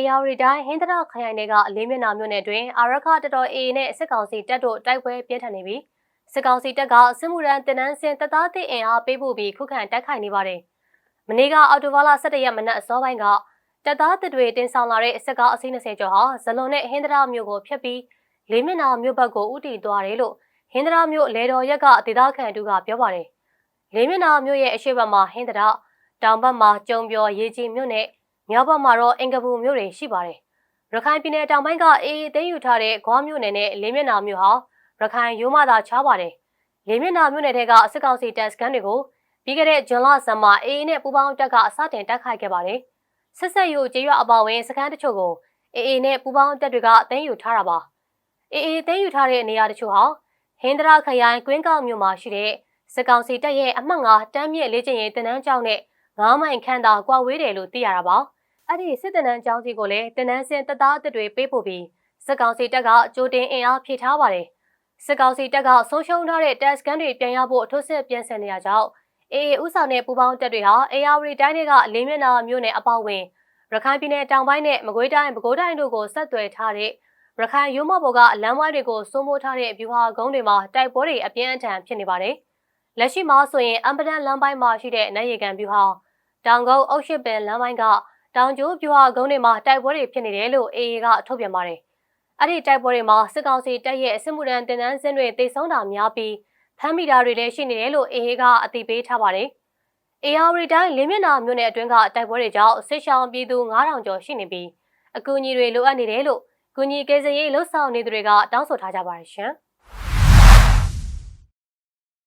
AR တိုင်းဟင်းသရခရိုင်တွေကအလေးမျက်နှာမြို့နယ်တွင်အာရခတတော် AA နဲ့စစ်ကောင်စီတပ်တို့တိုက်ပွဲပြင်းထန်နေပြီးစစ်ကောင်စီတပ်ကစစ်မှုရန်တင်နန်းစင်တပ်သားသည့်အင်အားပေးပို့ပြီးခုခံတိုက်ခိုက်နေပါတယ်။မနေ့ကအော်တိုဘာလ17ရက်မနက်အစောပိုင်းကတပ်သားတပ်တွေတင်ဆောင်လာတဲ့စစ်ကားအစီး20ကျော်ဟာဇလွန်နဲ့ဟင်းသရမြို့ကိုဖျက်ပြီးလေးမျက်နှာမြို့ဘက်ကိုဥတီသွားတယ်လို့ဟင်းသရမြို့လေတော်ရက်ကဒေသခံတူကပြောပါတယ်။လေးမျက်နှာမြို့ရဲ့အရှိတ်ဘက်မှာဟင်းသရတောင်ဘက်မှာကျုံပြော်ရေကြီးမြို့နဲ့ မြောက်ဘက်မှာတော့အင်ကပူမြို့တွေရှိပါတယ်။ရခိုင်ပြည်နယ်တောင်ပိုင်းကအေးသိမ်းယူထားတဲ့ဂွားမြို့နယ်နဲ့လေးမျက်နှာမြို့ဟာရခိုင်ရိုးမသာချားပါတယ်။လေးမျက်နှာမြို့နယ်တွေကစစ်ကောင်စီတပ်စခန်းတွေကိုပြီးခဲ့တဲ့ဇွန်လဆန်းမှာအေးနဲ့ပူပေါင်းတပ်ကအစတင်တိုက်ခိုက်ခဲ့ပါတယ်။ဆက်ဆက်ယူကျေးရွာအပါအဝင်စခန်းတချို့ကိုအေးနဲ့ပူပေါင်းတပ်တွေကသိမ်းယူထားတာပါ။အေးသိမ်းယူထားတဲ့နေရာတချို့ဟာဟင်္ဒရာခရိုင်ကွင်းကောက်မြို့မှာရှိတဲ့စစ်ကောင်စီတပ်ရဲ့အမှတ်၅တမ်းမြင့်လေ့ကျင့်ရေးတင်နန်းကျောင်းနဲ့9မိုင်ခန့်သာကွာဝေးတယ်လို့သိရတာပါ။ အဲ့ဒီစစ်တနန်းကျောင်းစီကိုလည်းတနန်းစင်တပ်သားအစ်တွေပေးဖို့ပြီးစစ်ကောင်စီတပ်ကကြိုတင်အင်အားဖြည့်ထားပါတယ်စစ်ကောင်စီတပ်ကဆုံးရှုံးထားတဲ့တပ်စကန်တွေပြန်ရဖို့အထူးစစ်ပြန်ဆင်နေရကြောင်းအေအေဥဆောင်တဲ့ပူပေါင်းတပ်တွေဟာအေယာဝတီတိုင်းတွေကလေးမျက်နှာမြို့နယ်အပေါဝင်ရခိုင်ပြည်နယ်တောင်ပိုင်းနဲ့မကွေးတိုင်းပဲခူးတိုင်းတို့ကိုဆက်သွယ်ထားတဲ့ရခိုင်ရုံးမဘော်ကအလမ်းဝိုင်းတွေကိုစိုးမိုးထားတဲ့ဗျူဟာကုန်းတွေမှာတိုက်ပွဲတွေအပြင်းအထန်ဖြစ်နေပါတယ်။လက်ရှိမှာဆိုရင်အမ်ပဒန်လမ်းပိုင်းမှာရှိတဲ့နိုင်ရီကန်ဗျူဟာတောင်ကုန်းအုတ်ရှိပင်လမ်းပိုင်းက တောင်ကျိုးပြွာကုန်းတွေမှာတိုက်ပွဲတွေဖြစ်နေတယ်လို့ AA ကထုတ်ပြန်ပါတယ်။အဲ့ဒီတိုက်ပွဲတွေမှာစစ်ကောင်စီတပ်ရဲ့စစ်မှုထမ်းတင်နန်းစင်းတွေတိတ်ဆုံးတာများပြီးဖမ်းမိတာတွေလည်းရှိနေတယ်လို့ AA ကအသိပေးထားပါတယ်။ AR တိုင်းလင်းမျက်နှာမြို့နယ်အတွင်းကတိုက်ပွဲတွေကြောင့်စစ်ရှောင်းပြည်သူ9000ကျော်ရှိနေပြီးအကူအညီတွေလိုအပ်နေတယ်လို့ကူညီကယ်ဆယ်ရေးလှုပ်ဆောင်နေသူတွေကတောင်းဆိုထားကြပါတယ်ရှင်။